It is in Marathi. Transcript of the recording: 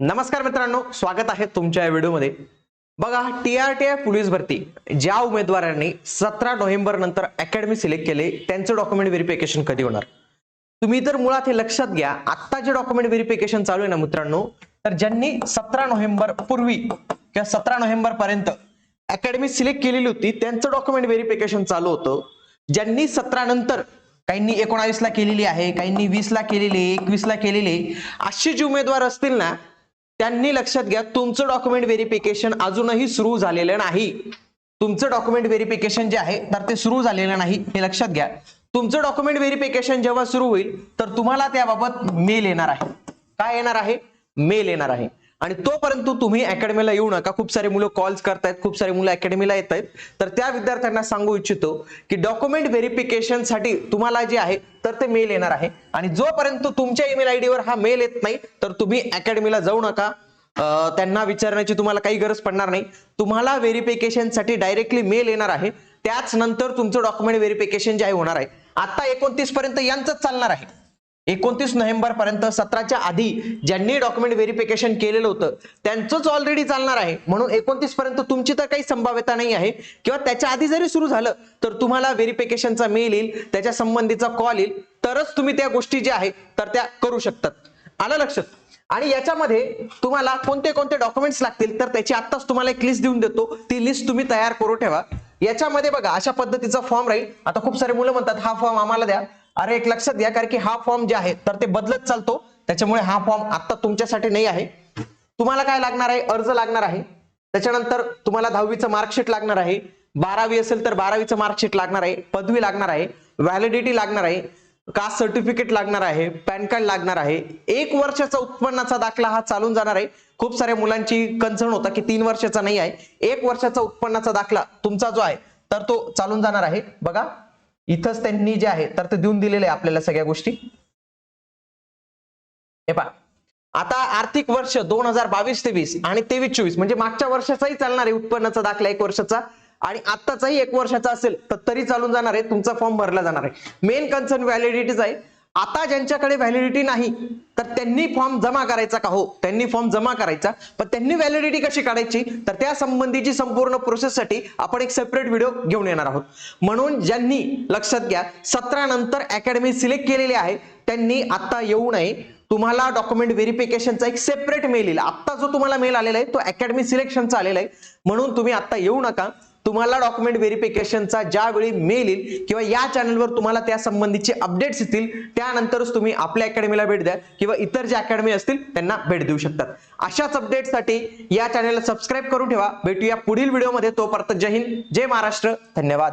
नमस्कार मित्रांनो स्वागत आहे तुमच्या या व्हिडिओमध्ये. बघा T R T I police भरती. ज्या उमेदवारांनी सतरा नोव्हेंबर नंतर अकॅडमी सिलेक्ट केले त्यांचं डॉक्युमेंट व्हेरिफिकेशन कधी होणार? तुम्ही तर मुळात हे लक्षात घ्या आत्ता जे डॉक्युमेंट व्हेरिफिकेशन चालू आहे ना मित्रांनो तर ज्यांनी सतरा नोव्हेंबर पूर्वी किंवा सतरा नोव्हेंबर पर्यंत अकॅडमी सिलेक्ट केलेली होती त्यांचं डॉक्युमेंट व्हेरिफिकेशन चालू होतं. ज्यांनी सतरा नंतर काहींनी एकोणावीसला केलेली आहे काहींनी वीसला केलेली आहे एकवीसला केलेली आहे असे जे उमेदवार असतील ना त्यांनी लक्षात घ्या तुमचं डॉक्युमेंट व्हेरिफिकेशन अजूनही सुरू झालेलं नाही. तुमचं डॉक्युमेंट व्हेरिफिकेशन जे आहे तर ते सुरू झालेलं नाही हे लक्षात घ्या. तुमचं डॉक्युमेंट व्हेरिफिकेशन जेव्हा सुरू होईल तर तुम्हाला त्याबाबत मेल येणार आहे. काय येणार आहे? मेल येणार आहे. आणि तोपर्यंत तुम्ही अकॅडमीला येऊ नका. खूप सारे मुलं कॉल्स करतायत खूप सारे मुलं अकॅडमीला येत आहेत तर त्या विद्यार्थ्यांना सांगू इच्छितो की डॉक्युमेंट व्हेरिफिकेशनसाठी तुम्हाला जे आहे तर ते मेल येणार आहे. आणि जोपर्यंत तुमच्या ईमेल आयडीवर हा मेल येत नाही तर तुम्ही अकॅडमीला जाऊ नका. त्यांना विचारण्याची तुम्हाला काही गरज पडणार नाही. तुम्हाला व्हेरिफिकेशनसाठी डायरेक्टली मेल येणार आहे. त्याच नंतर तुमचं डॉक्युमेंट व्हेरिफिकेशन जे आहे होणार आहे. आता एकोणतीस पर्यंत यांचंच चालणार आहे. एकोणतीस नोव्हेंबर पर्यंत सतराच्या आधी ज्यांनी डॉक्युमेंट व्हेरिफिकेशन केलेलं होतं त्यांचंच ऑलरेडी चालणार आहे. म्हणून एकोणतीस पर्यंत तुमची तर काही संभाव्यता नाही आहे. किंवा त्याच्या आधी जरी सुरू झालं तर तुम्हाला व्हेरिफिकेशनचा मेल येईल त्याच्या संबंधीचा कॉल येईल तरच तुम्ही त्या गोष्टी ज्या आहेत तर त्या करू शकतात. आलं लक्षात? आणि याच्यामध्ये तुम्हाला कोणते कोणते डॉक्युमेंट्स लागतील तर त्याची आत्ताच तुम्हाला एक लिस्ट देऊन देतो. ती लिस्ट तुम्ही तयार करून ठेवा. याच्यामध्ये बघा अशा पद्धतीचा फॉर्म राहील. आता खूप सारे मुलं म्हणतात हा फॉर्म आम्हाला द्या. अरे एक लक्षात घ्या कारण की हा फॉर्म जे आहे तर ते बदलत चालतो. त्याच्यामुळे हा फॉर्म आता तुमच्यासाठी नाही आहे. तुम्हाला काय लागणार आहे? अर्ज लागणार आहे. त्याच्यानंतर तुम्हाला दहावीचं मार्कशीट लागणार आहे. बारावी असेल तर बारावीचं मार्कशीट लागणार आहे. पदवी लागणार आहे. व्हॅलिडिटी लागणार आहे. कास्ट सर्टिफिकेट लागणार आहे. पॅन कार्ड लागणार आहे. एक वर्षाचा उत्पन्नाचा दाखला हा चालून जाणार आहे. खूप साऱ्या मुलांची कन्सर्न होता की तीन वर्षाचा नाही आहे. एक वर्षाचा उत्पन्नाचा दाखला तुमचा जो आहे तर तो चालून जाणार आहे. बघा. इथंच त्यांनी जे आहे तर ते देऊन दिलेले आपल्याला सगळ्या गोष्टी. हे पहा. आता आर्थिक वर्ष दोन हजार बावीस तेवीस आणि तेवीस चोवीस म्हणजे मागच्या वर्षाचाही चालणार आहे उत्पन्नाचा दाखला एक वर्षाचा. आणि आत्ताचाही एक वर्षाचा असेल तर तरी चालून जाणार आहे तुमचा फॉर्म भरला जाणार आहे. मेन कन्सर्न व्हॅलिडिटीज आहे. आता ज्यांच्याकडे व्हॅलिडिटी नाही तर त्यांनी फॉर्म जमा करायचा का? हो त्यांनी फॉर्म जमा करायचा पण त्यांनी व्हॅलिडिटी कशी काढायची? तर त्या संबंधीची संपूर्ण प्रोसेससाठी आपण एक सेपरेट व्हिडिओ घेऊन येणार आहोत. म्हणून ज्यांनी लक्षात घ्या सतरा नंतर अकॅडमी सिलेक्ट केलेली आहे त्यांनी आता येऊ नये. तुम्हाला डॉक्युमेंट व्हेरिफिकेशनचा एक सेपरेट मेल येईल. आता जो तुम्हाला मेल आलेला आहे तो अकॅडमी सिलेक्शनचा आलेला आहे. म्हणून तुम्ही आता येऊ नका. तुम्हाला डॉक्युमेंट व्हेरिफिकेशनचा ज्यावेळी मेल येईल किंवा या चॅनलवर तुम्हाला त्या संबंधीचे अपडेट्स येतील त्यानंतरच तुम्ही आपल्या अकॅडमीला भेट द्या किंवा इतर ज्या अकॅडमी असतील त्यांना भेट देऊ शकतात. अशाच अपडेटसाठी या चॅनलला सबस्क्राईब करून ठेवा. भेटूया पुढील व्हिडिओमध्ये तोपर्यंत जय हिंद जय महाराष्ट्र. धन्यवाद.